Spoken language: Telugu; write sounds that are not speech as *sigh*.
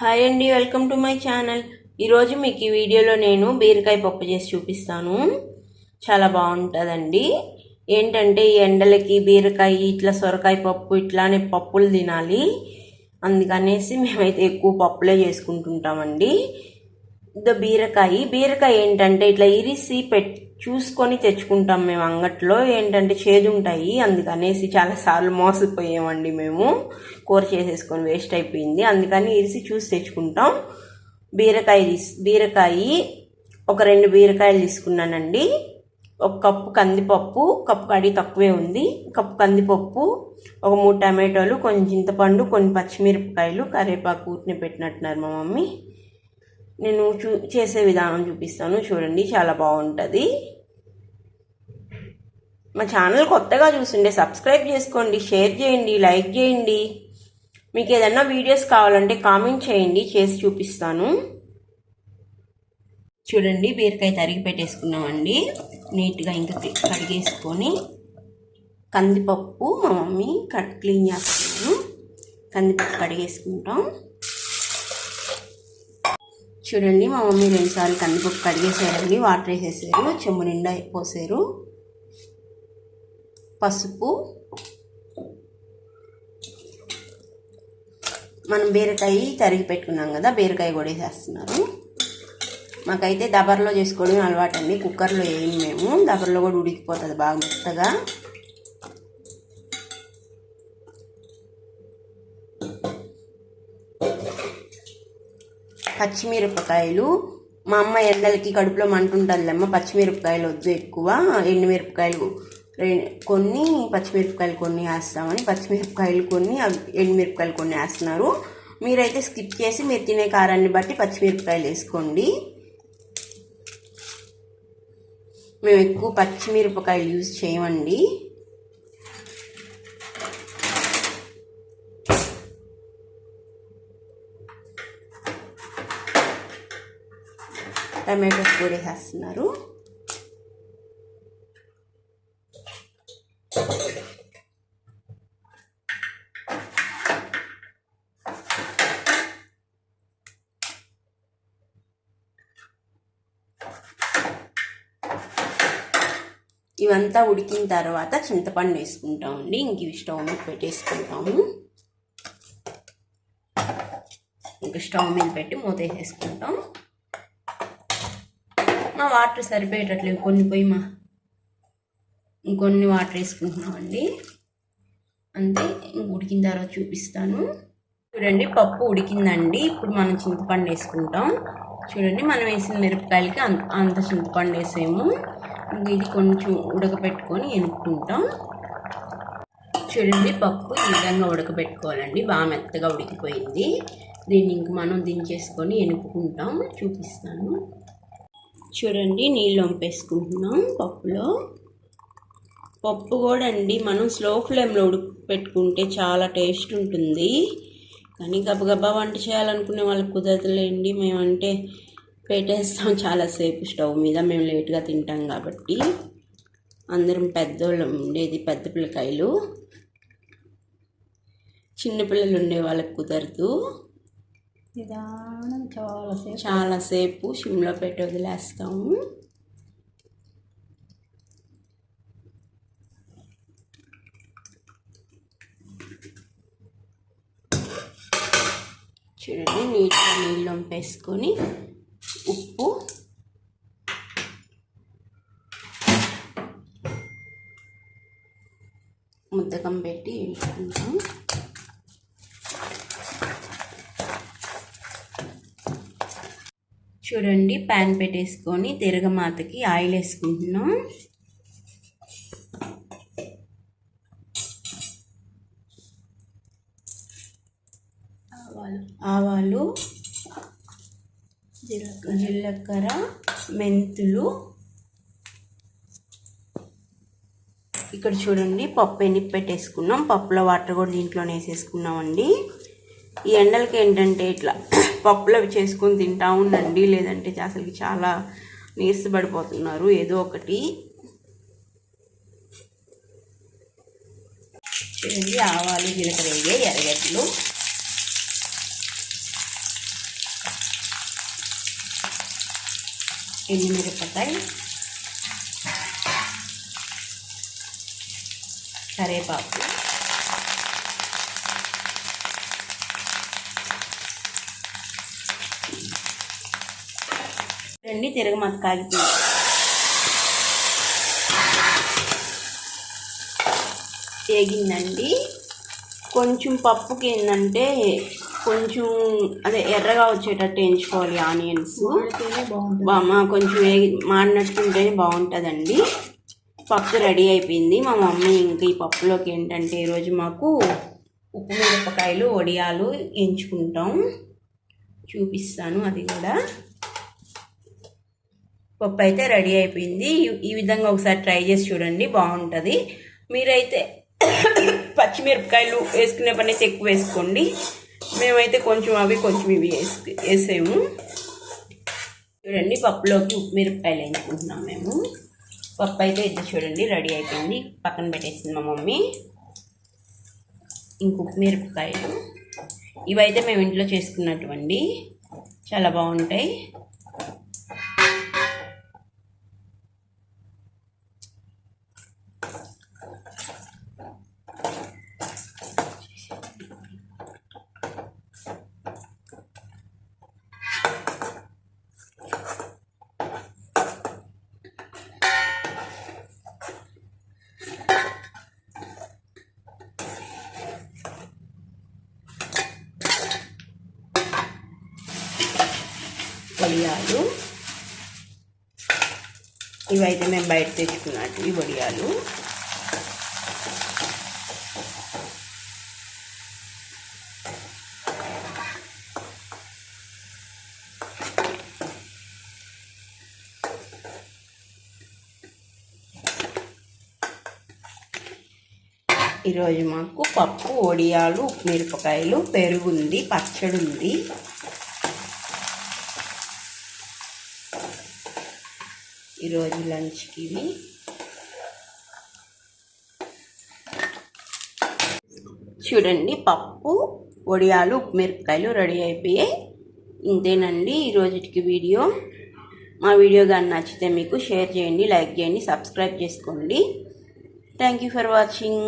హాయ్ అండి వెల్కమ్ టు మై ఛానల్. ఈరోజు మీకు ఈ వీడియోలో నేను బీరకాయ పప్పు చేసి చూపిస్తాను. చాలా బాగుంటుందండి. ఏంటంటే ఈ ఎండలకి బీరకాయ ఇట్లా సొరకాయ పప్పు ఇట్లానే పప్పులు తినాలి. అందుకనేసి మేమైతే ఎక్కువ పప్పులే చేసుకుంటుంటామండి. ద బీరకాయ బీరకాయ ఏంటంటే ఇట్లా ఇరిసి పెట్ చూసుకొని తెచ్చుకుంటాం మేము అంగట్లో. ఏంటంటే చేదు ఉంటాయి. అందుకనేసి చాలాసార్లు మోసపోయామండి మేము. కూర చేసేసుకొని వేస్ట్ అయిపోయింది. అందుకని ఇరిసి చూసి తెచ్చుకుంటాం. బీరకాయ బీరకాయ ఒక రెండు బీరకాయలు తీసుకున్నానండి. ఒక కప్పు కందిపప్పు కప్పు కడి తక్కువే ఉంది. కప్పు కందిపప్పు ఒక మూడు టమాటోలు కొంచెం చింతపండు కొన్ని పచ్చిమిరపకాయలు కరివేపాకు ఊటిని పెట్టినట్టున్నారు మా మమ్మీ. నేను చూ చేసే విధానం చూపిస్తాను. చూడండి చాలా బాగుంటుంది. మా ఛానల్ కొత్తగా చూస్తుండే సబ్స్క్రైబ్ చేసుకోండి షేర్ చేయండి లైక్ చేయండి. మీకు ఏదన్నా వీడియోస్ కావాలంటే కామెంట్ చేయండి చేసి చూపిస్తాను. చూడండి బీరకాయ తరిగి పెట్టేసుకున్నామండి. నీట్గా ఇంకా కడిగేసుకొని కందిపప్పు మా మమ్మీ కట్ క్లీన్ చేస్తున్నాను. కందిపప్పు కడిగేసుకుంటాం. చూడండి మా మమ్మీ రెండుసార్లు కందిపప్పు కడిగేసారండి వాటర్ వేసేసారు చెమ్ము నిండా పోసారు. పసుపు. మనం బీరకాయ తరిగి పెట్టుకున్నాం కదా బీరకాయ కూడా వేసేస్తున్నారు. మాకైతే దబర్లో చేసుకోవడం అలవాటు అండి కుక్కర్లో వేయం మేము. దబర్లో కూడా ఉడికిపోతుంది బాగా మెత్తగా. పచ్చిమిరపకాయలు. మా అమ్మ ఎండలకి కడుపులో మంటుంటుందిలేమ్మ పచ్చిమిరపకాయలు వద్దు ఎక్కువ. ఎండుమిరపకాయలు కొన్ని పచ్చిమిరపకాయలు కొన్ని వేస్తామని పచ్చిమిరపకాయలు కొన్ని ఎండుమిరపకాయలు కొన్ని వేస్తున్నారు. మీరైతే స్కిప్ చేసి మీరు తినే కారాన్ని బట్టి పచ్చిమిరపకాయలు వేసుకోండి. మేము ఎక్కువ పచ్చిమిరపకాయలు యూజ్ చేయమండి. టమాటోస్ కూడా వేసేస్తున్నారు ఇవంతా ఉడికిన తర్వాత చింతపండు వేసుకుంటామండి ఇంక ఇవి స్టవ్ మీద పెట్టేసుకుంటాము. ఇంక స్టవ్ మీద పెట్టి మూత వేసేసుకుంటాం. మా వాటర్ సరిపోయేటట్లేదు. కొన్ని పోయి మా ఇంకొన్ని వాటర్ వేసుకుంటున్నామండి అంతే ఉడికిన తర్వాత చూపిస్తాను. చూడండి పప్పు ఉడికిందండి. ఇప్పుడు మనం చింతపండు వేసుకుంటాం. చూడండి మనం వేసిన మిరపకాయలకి అంత అంత చింతపండు వేసాము. ఇది కొంచెం ఉడకబెట్టుకొని ఎనుక్కుంటాం. చూడండి పప్పు ఈ విధంగా ఉడకబెట్టుకోవాలండి. బాగా మెత్తగా ఉడికిపోయింది. దీన్ని ఇంక మనం దించేసుకొని ఎనుక్కుంటాం. చూపిస్తాను. చూడండి నీళ్ళు వంపేసుకుంటున్నాం పప్పులో. పప్పు కూడా అండి మనం స్లో ఫ్లేమ్లో ఉడుకు పెట్టుకుంటే చాలా టేస్ట్ ఉంటుంది. కానీ గబగబా వంట చేయాలనుకునే వాళ్ళకి కుదరదులేండి. మేమంటే పెట్టేస్తాం చాలాసేపు స్టవ్ మీద. మేము లేట్గా తింటాం కాబట్టి అందరం పెద్దోళ్ళు ఉండేది పెద్ద పిల్లకాయలు. చిన్నపిల్లలు ఉండే వాళ్ళకి కుదరదు. నిదానం చాలాసేపు. చాలాసేపు సిమ్లో పెట్టి వదిలేస్తాము. చూడండి నీట్గా నీళ్ళు వంపేసుకొని ఉప్పు ముద్దకం పెట్టి వేసుకుంటాం చూడండి ప్యాన్ పెట్టేసుకొని తిరగమాతకి ఆయిల్ వేసుకుంటున్నాం. ఆవాలు. జీలకర్ర మెంతులు ఇక్కడ చూడండి పప్పు ఎన్ని పెట్టేసుకున్నాం. పప్పులో వాటర్ కూడా దీంట్లోనే వేసేసుకున్నామండి. ఈ ఎండలకి ఏంటంటే ఇట్లా *coughs* పప్పులు అవి చేసుకొని తింటా ఉండండి లేదంటే అసలుకి చాలా నీరసపడిపోతున్నారు. ఏదో ఒకటి. చూడండి ఆవాలు జీలకర్ర ఎరగట్లు ఎన్ని ఎండుమిరపకాయ కరేపాకు. రెండు తిరగమాత కాగిపోయింది వేగిందండి. కొంచెం పప్పుకి ఏంటంటే కొంచెం అదే ఎర్రగా వచ్చేటట్టు వేయించుకోవాలి ఆనియన్స్. కొంచెం వేగి మాడినట్టుంటేనే బాగుంటుందండి. పప్పు రెడీ అయిపోయింది. మా మమ్మీ ఇంకా ఈ పప్పులోకి ఏంటంటే ఈరోజు మాకు ఉప్పు మిరపకాయలు వడియాలు ఎంచుకుంటాం. చూపిస్తాను అది కూడా. పప్పు అయితే రెడీ అయిపోయింది. ఈ- ఈ విధంగా ఒకసారి ట్రై చేసి చూడండి బాగుంటుంది. మీరైతే పచ్చిమిరపకాయలు వేసుకునే పని అయితే ఎక్కువ వేసుకోండి. మేమైతే కొంచెం అవి కొంచెం ఇవి వేసు వేసాము. చూడండి పప్పులోకి ఉప్పు మిరపకాయలు వేసుకుంటున్నాం మేము. పప్పు అయితే ఇది చూడండి రెడీ అయిపోయింది. పక్కన పెట్టేసింది మా మమ్మీ. ఇంకొక మిరపకాయలు. ఇవైతే మేము ఇంట్లో చేసుకున్నటువంటి చాలా బాగుంటాయి. వడియాలు. ఇవైతే మేము బయట తెచ్చుకున్నట్టు ఈ వడియాలు. ఈరోజు మాకు పప్పు వడియాలు ఉప్పు మిరపకాయలు పెరుగు ఉంది పచ్చడి ఉంది. ఈరోజు లంచ్కి ఇవి. చూడండి పప్పు వడియాలు ఉప్పు మిరపకాయలు రెడీ అయిపోయాయి. ఇంతేనండి ఈరోజుకి వీడియో. మా వీడియో కానీ నచ్చితే మీకు షేర్ చేయండి లైక్ చేయండి సబ్స్క్రైబ్ చేసుకోండి. Thank you for watching.